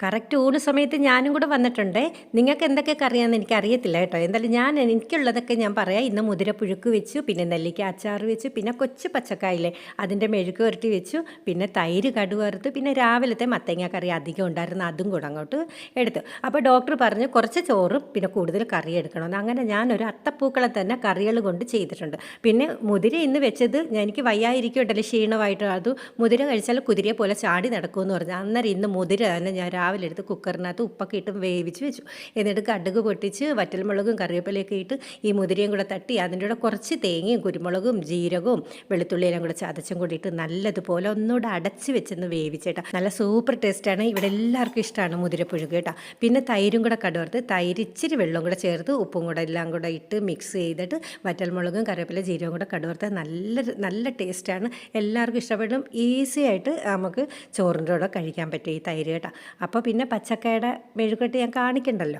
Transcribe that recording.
Correct ഊണ് സമയത്ത് ഞാനും കൂടെ വന്നിട്ടുണ്ട്. നിങ്ങൾക്ക് എന്തൊക്കെ കറിയാന്ന് എനിക്ക് അറിയത്തില്ല കേട്ടോ. എന്തായാലും ഞാൻ എനിക്കുള്ളതൊക്കെ ഞാൻ പറയാം. ഇന്ന് മുതിര പുഴുക്ക് വെച്ചു പിന്നെ നെല്ലിക്ക അച്ചാർ വെച്ചു പിന്നെ കൊച്ചു പച്ചക്കായില്ലേ അതിന്റെ മെഴുക്ക് പുരട്ടി വെച്ചു പിന്നെ തൈര് കടുവറുത്ത് പിന്നെ രാവിലത്തെ മത്തങ്ങ കറി അധികം ഉണ്ടായിരുന്നു അതും കൂടെ അങ്ങോട്ട് എടുത്തു. അപ്പോൾ ഡോക്ടർ പറഞ്ഞു കുറച്ച് ചോറും പിന്നെ കൂടുതൽ കറി എടുക്കണമെന്ന്. അങ്ങനെ ഞാനൊരു അത്തപ്പൂക്കളെ തന്നെ കറികൾ കൊണ്ട് ചെയ്തിട്ടുണ്ട്. പിന്നെ മുതിര ഇന്ന് വെച്ചത് എനിക്ക് ഉണ്ടല്ലോ ക്ഷീണമായിട്ട് അത് മുതിര കഴിച്ചാൽ കുതിരയെ പോലെ ചാടി നടക്കുമെന്ന് പറഞ്ഞു. അന്നേരം ഇന്ന് മുതിര തന്നെ ഞാൻ രാവിലെ എടുത്ത് കുക്കറിനകത്ത് ഉപ്പൊക്കെ ഇട്ട് വേവിച്ച് വെച്ചു. എന്നിട്ട് കടുക് പൊട്ടിച്ച് വറ്റൽമുളകും കറിവേപ്പിലയൊക്കെ ഇട്ട് ഈ മുതിരയും കൂടെ തട്ടി അതിന്റെ കൂടെ കുറച്ച് തേങ്ങയും കുരുമുളകും ജീരകവും വെളുത്തുള്ളിയെല്ലാം കൂടെ ചതച്ചും കൂടി ഇട്ട് നല്ലതുപോലെ ഒന്നുകൂടെ അടച്ച് വെച്ചെന്ന് വേവിച്ചേട്ടാ. നല്ല സൂപ്പർ ടേസ്റ്റാണ്. ഇവിടെ എല്ലാവർക്കും ഇഷ്ടമാണ് മുതിരപ്പുഴുക്ക് കേട്ടോ. പിന്നെ തൈരും കൂടെ കടുവർത്ത് തൈര് ഇച്ചിരി വെള്ളം കൂടെ ചേർത്ത് ഉപ്പും കൂടെ എല്ലാം കൂടെ ഇട്ട് മിക്സ് ചെയ്തിട്ട് വറ്റൽമുളകും കറിവേപ്പില ജീരകവും കൂടെ കടവർത്ത് നല്ല നല്ല ടേസ്റ്റാണ്. എല്ലാവർക്കും ഇഷ്ടപ്പെടും. ഈസി ആയിട്ട് നമുക്ക് ചോറിന്റെ കൂടെ കഴിക്കാൻ പറ്റും ഈ തൈര് കേട്ടോ. അപ്പോൾ പിന്നെ പച്ചക്കയുടെ മെഴുകുവരട്ടി ഞാൻ കാണിക്കണ്ടല്ലോ.